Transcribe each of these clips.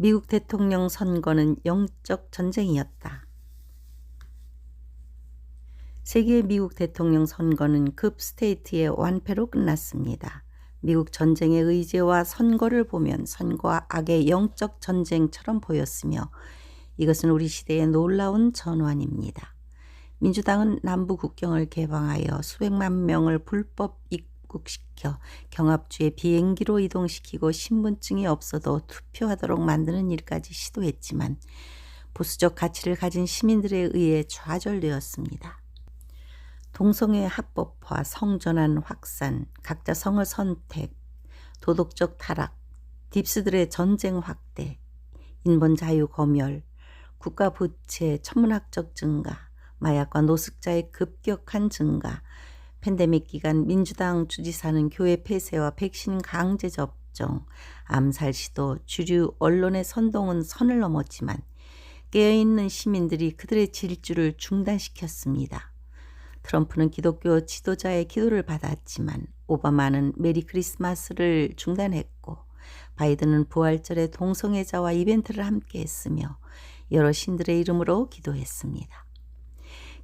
미국 대통령 선거는 영적 전쟁이었다. 세계 미국 대통령 선거는 급 스테이트의 완패로 끝났습니다. 미국 전쟁의 의제와 선거를 보면 선거와 악의 영적 전쟁처럼 보였으며 이것은 우리 시대의 놀라운 전환입니다. 민주당은 남부 국경을 개방하여 수백만 명을 불법 입 국시켜 경합주의 비행기로 이동시키고 신분증이 없어도 투표하도록 만드는 일까지 시도했지만 보수적 가치를 가진 시민들에 의해 좌절되었습니다. 동성애 합법화, 성전환 확산, 각자 성을 선택, 도덕적 타락, 딥스들의 전쟁 확대, 인본 자유 검열, 국가 부채 천문학적 증가, 마약과 노숙자의 급격한 증가, 팬데믹 기간 민주당 주지사는 교회 폐쇄와 백신 강제 접종, 암살 시도, 주류 언론의 선동은 선을 넘었지만 깨어있는 시민들이 그들의 질주를 중단시켰습니다. 트럼프는 기독교 지도자의 기도를 받았지만 오바마는 메리 크리스마스를 중단했고 바이든은 부활절에 동성애자와 이벤트를 함께 했으며 여러 신들의 이름으로 기도했습니다.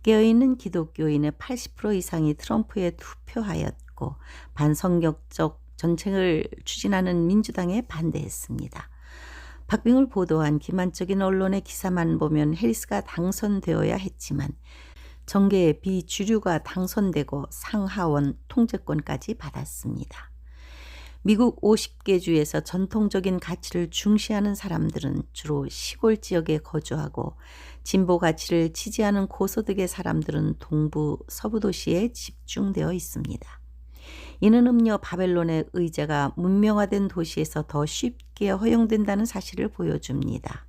깨어있는 기독교인의 80% 이상이 트럼프에 투표하였고 반성격적 전쟁을 추진하는 민주당에 반대했습니다. 박빙을 보도한 기만적인 언론의 기사만 보면 해리스가 당선되어야 했지만 정계의 비주류가 당선되고 상하원 통제권까지 받았습니다. 미국 50개 주에서 전통적인 가치를 중시하는 사람들은 주로 시골 지역에 거주하고 진보 가치를 지지하는 고소득의 사람들은 동부 서부 도시에 집중되어 있습니다. 이는 음녀 바벨론의 의제가 문명화된 도시에서 더 쉽게 허용된다는 사실을 보여줍니다.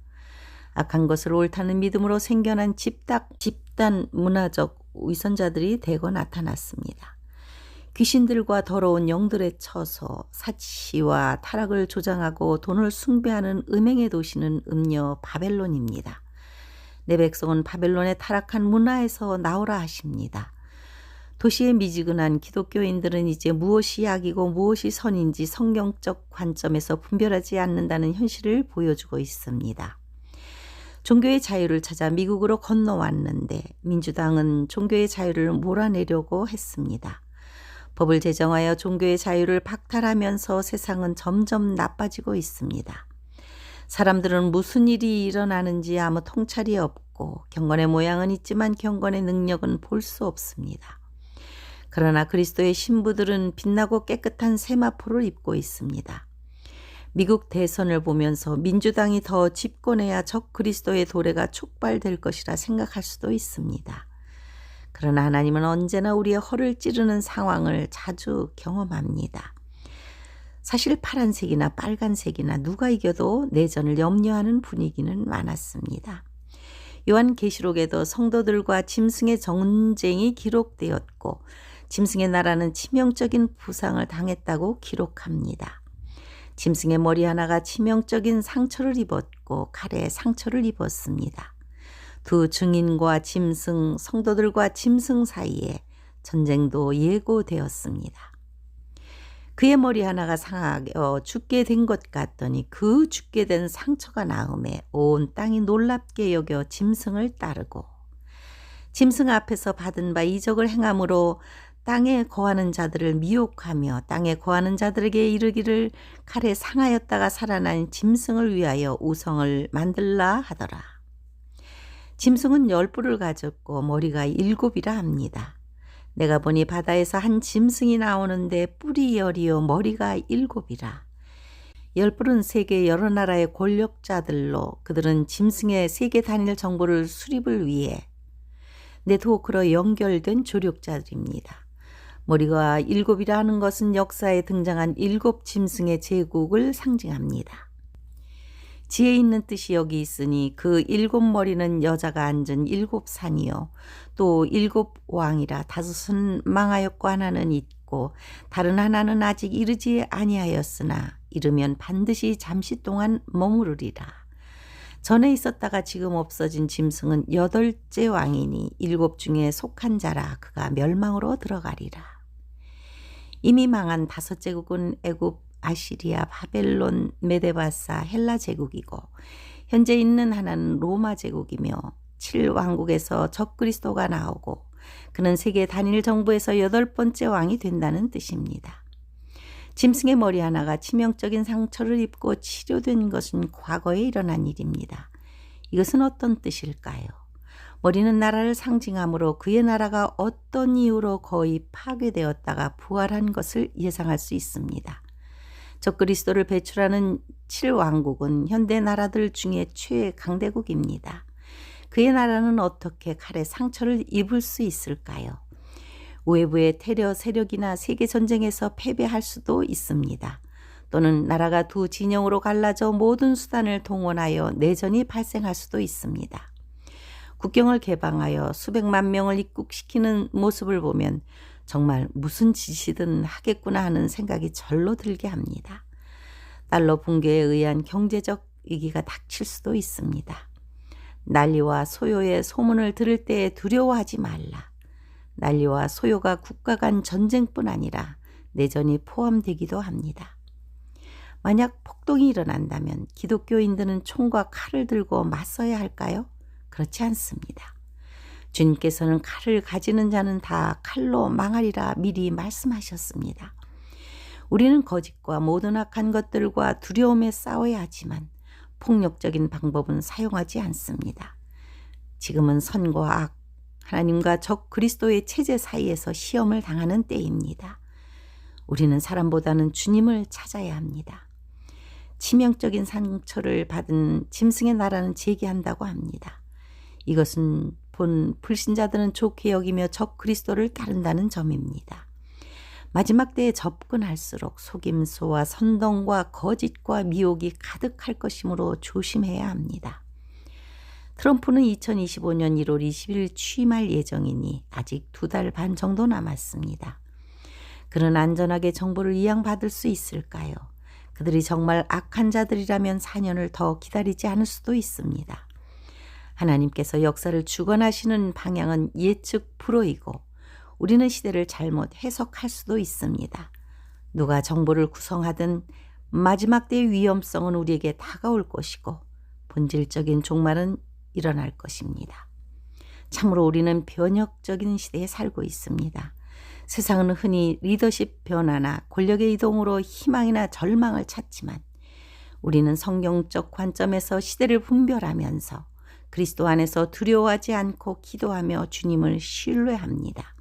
악한 것을 옳다는 믿음으로 생겨난 집단 문화적 위선자들이 대거 나타났습니다. 귀신들과 더러운 영들의 처소, 사치와 타락을 조장하고 돈을 숭배하는 음행의 도시는 음녀 바벨론입니다. 내 백성은 바벨론의 타락한 문화에서 나오라 하십니다. 도시의 미지근한 기독교인들은 이제 무엇이 악이고 무엇이 선인지 성경적 관점에서 분별하지 않는다는 현실을 보여주고 있습니다. 종교의 자유를 찾아 미국으로 건너왔는데 민주당은 종교의 자유를 몰아내려고 했습니다. 법을 제정하여 종교의 자유를 박탈하면서 세상은 점점 나빠지고 있습니다. 사람들은 무슨 일이 일어나는지 아무 통찰이 없고 경건의 모양은 있지만 경건의 능력은 볼 수 없습니다. 그러나 그리스도의 신부들은 빛나고 깨끗한 세마포를 입고 있습니다. 미국 대선을 보면서 민주당이 더 집권해야 적 그리스도의 도래가 촉발될 것이라 생각할 수도 있습니다. 그러나 하나님은 언제나 우리의 허를 찌르는 상황을 자주 경험합니다. 사실 파란색이나 빨간색이나 누가 이겨도 내전을 염려하는 분위기는 많았습니다. 요한 계시록에도 성도들과 짐승의 전쟁이 기록되었고 짐승의 나라는 치명적인 부상을 당했다고 기록합니다. 짐승의 머리 하나가 치명적인 상처를 입었고 칼에 상처를 입었습니다. 두 증인과 짐승, 성도들과 짐승 사이에 전쟁도 예고되었습니다. 그의 머리 하나가 상하여 죽게 된 것 같더니 그 죽게 된 상처가 나음에 온 땅이 놀랍게 여겨 짐승을 따르고 짐승 앞에서 받은 바 이적을 행함으로 땅에 거하는 자들을 미혹하며 땅에 거하는 자들에게 이르기를 칼에 상하였다가 살아난 짐승을 위하여 우성을 만들라 하더라. 짐승은 열 뿔을 가졌고 머리가 일곱이라 합니다. 내가 보니 바다에서 한 짐승이 나오는데 뿔이 열이요 머리가 일곱이라. 열뿔은 세계 여러 나라의 권력자들로 그들은 짐승의 세계 단일 정보를 수립을 위해 네트워크로 연결된 조력자들입니다. 머리가 일곱이라 하는 것은 역사에 등장한 일곱 짐승의 제국을 상징합니다. 지혜 있는 뜻이 여기 있으니 그 일곱 머리는 여자가 앉은 일곱 산이요. 또 일곱 왕이라 다섯은 망하였고 하나는 있고 다른 하나는 아직 이르지 아니하였으나 이르면 반드시 잠시 동안 머무르리라. 전에 있었다가 지금 없어진 짐승은 여덟째 왕이니 일곱 중에 속한 자라 그가 멸망으로 들어가리라. 이미 망한 다섯 제국은 애굽 아시리아, 바벨론, 메데바사, 헬라 제국이고 현재 있는 하나는 로마 제국이며 칠 왕국에서 적그리스도가 나오고 그는 세계 단일 정부에서 여덟 번째 왕이 된다는 뜻입니다. 짐승의 머리 하나가 치명적인 상처를 입고 치료된 것은 과거에 일어난 일입니다. 이것은 어떤 뜻일까요? 머리는 나라를 상징하므로 그의 나라가 어떤 이유로 거의 파괴되었다가 부활한 것을 예상할 수 있습니다. 적그리스도를 배출하는 칠왕국은 현대 나라들 중에 최강대국입니다. 그의 나라는 어떻게 칼의 상처를 입을 수 있을까요? 외부의 테러 세력이나 세계 전쟁에서 패배할 수도 있습니다. 또는 나라가 두 진영으로 갈라져 모든 수단을 동원하여 내전이 발생할 수도 있습니다. 국경을 개방하여 수백만 명을 입국시키는 모습을 보면 정말 무슨 짓이든 하겠구나 하는 생각이 절로 들게 합니다. 달러 붕괴에 의한 경제적 위기가 닥칠 수도 있습니다. 난리와 소요의 소문을 들을 때 두려워하지 말라. 난리와 소요가 국가 간 전쟁뿐 아니라 내전이 포함되기도 합니다. 만약 폭동이 일어난다면 기독교인들은 총과 칼을 들고 맞서야 할까요? 그렇지 않습니다. 주님께서는 칼을 가지는 자는 다 칼로 망하리라 미리 말씀하셨습니다. 우리는 거짓과 모든 악한 것들과 두려움에 싸워야 하지만 폭력적인 방법은 사용하지 않습니다. 지금은 선과 악, 하나님과 적 그리스도의 체제 사이에서 시험을 당하는 때입니다. 우리는 사람보다는 주님을 찾아야 합니다. 치명적인 상처를 받은 짐승의 나라는 재기한다고 합니다. 이것은 본 불신자들은 좋게 여기며 적 그리스도를 따른다는 점입니다. 마지막 때에 접근할수록 속임수와 선동과 거짓과 미혹이 가득할 것이므로 조심해야 합니다. 트럼프는 2025년 1월 20일 취임할 예정이니 아직 두 달 반 정도 남았습니다. 그는 안전하게 정보를 이양받을 수 있을까요? 그들이 정말 악한 자들이라면 4년을 더 기다리지 않을 수도 있습니다. 하나님께서 역사를 주관하시는 방향은 예측 불허이고 우리는 시대를 잘못 해석할 수도 있습니다. 누가 정보를 구성하든 마지막 때의 위험성은 우리에게 다가올 것이고 본질적인 종말은 일어날 것입니다. 참으로 우리는 변혁적인 시대에 살고 있습니다. 세상은 흔히 리더십 변화나 권력의 이동으로 희망이나 절망을 찾지만 우리는 성경적 관점에서 시대를 분별하면서 그리스도 안에서 두려워하지 않고 기도하며 주님을 신뢰합니다.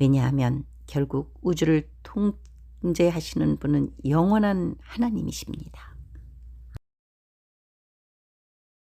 왜냐하면 결국 우주를 통제하시는 분은 영원한 하나님이십니다.